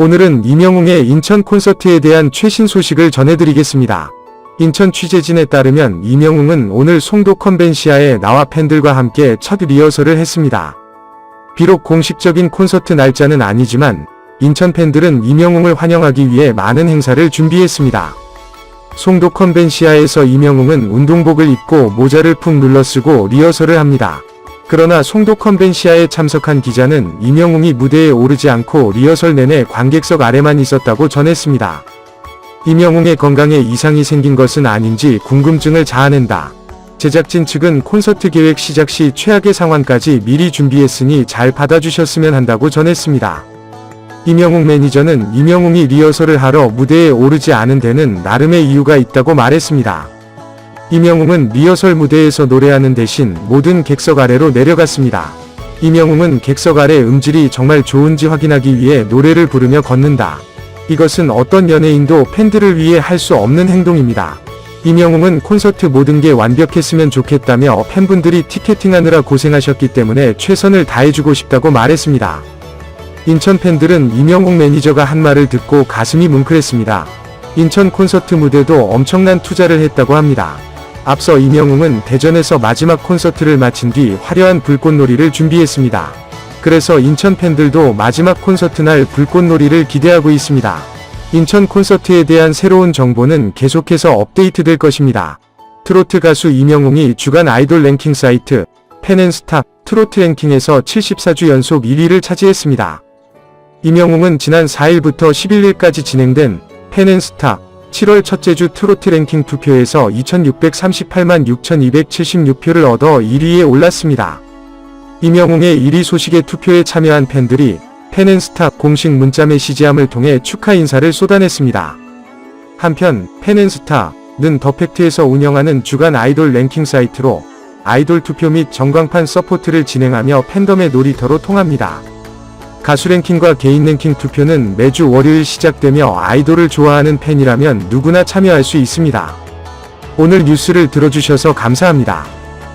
오늘은 이명웅의 인천 콘서트에 대한 최신 소식을 전해드리겠습니다. 인천 취재진에 따르면 이명웅은 오늘 송도 컨벤시아에 나와 팬들과 함께 첫 리허설을 했습니다. 비록 공식적인 콘서트 날짜는 아니지만 인천 팬들은 이명웅을 환영하기 위해 많은 행사를 준비했습니다. 송도 컨벤시아에서 이명웅은 운동복을 입고 모자를 푹 눌러쓰고 리허설을 합니다. 그러나 송도 컨벤시아에 참석한 기자는 이명웅이 무대에 오르지 않고 리허설 내내 관객석 아래만 있었다고 전했습니다. 이명웅의 건강에 이상이 생긴 것은 아닌지 궁금증을 자아낸다. 제작진 측은 콘서트 계획 시작 시 최악의 상황까지 미리 준비했으니 잘 받아주셨으면 한다고 전했습니다. 이명웅 매니저는 이명웅이 리허설을 하러 무대에 오르지 않은 데는 나름의 이유가 있다고 말했습니다. 이명웅은 리허설 무대에서 노래하는 대신 모든 객석 아래로 내려갔습니다. 이명웅은 객석 아래 음질이 정말 좋은지 확인하기 위해 노래를 부르며 걷는다. 이것은 어떤 연예인도 팬들을 위해 할 수 없는 행동입니다. 이명웅은 콘서트 모든 게 완벽했으면 좋겠다며 팬분들이 티켓팅하느라 고생하셨기 때문에 최선을 다해주고 싶다고 말했습니다. 인천 팬들은 이명웅 매니저가 한 말을 듣고 가슴이 뭉클했습니다. 인천 콘서트 무대도 엄청난 투자를 했다고 합니다. 앞서 이명웅은 대전에서 마지막 콘서트를 마친 뒤 화려한 불꽃놀이를 준비했습니다. 그래서 인천 팬들도 마지막 콘서트 날 불꽃놀이를 기대하고 있습니다. 인천 콘서트에 대한 새로운 정보는 계속해서 업데이트될 것입니다. 트로트 가수 이명웅이 주간 아이돌 랭킹 사이트 팬앤스탑 트로트 랭킹에서 74주 연속 1위를 차지했습니다. 이명웅은 지난 4일부터 11일까지 진행된 팬앤스탑 7월 첫째 주 트로트 랭킹 투표에서 2638만 6276표를 얻어 1위에 올랐습니다. 이명웅의 1위 소식에 투표에 참여한 팬들이 팬앤스탑 공식 문자 메시지함을 통해 축하 인사를 쏟아냈습니다. 한편 팬앤스탑은 더팩트에서 운영하는 주간 아이돌 랭킹 사이트로 아이돌 투표 및 전광판 서포트를 진행하며 팬덤의 놀이터로 통합니다. 가수 랭킹과 개인 랭킹 투표는 매주 월요일 시작되며 아이돌을 좋아하는 팬이라면 누구나 참여할 수 있습니다. 오늘 뉴스를 들어주셔서 감사합니다.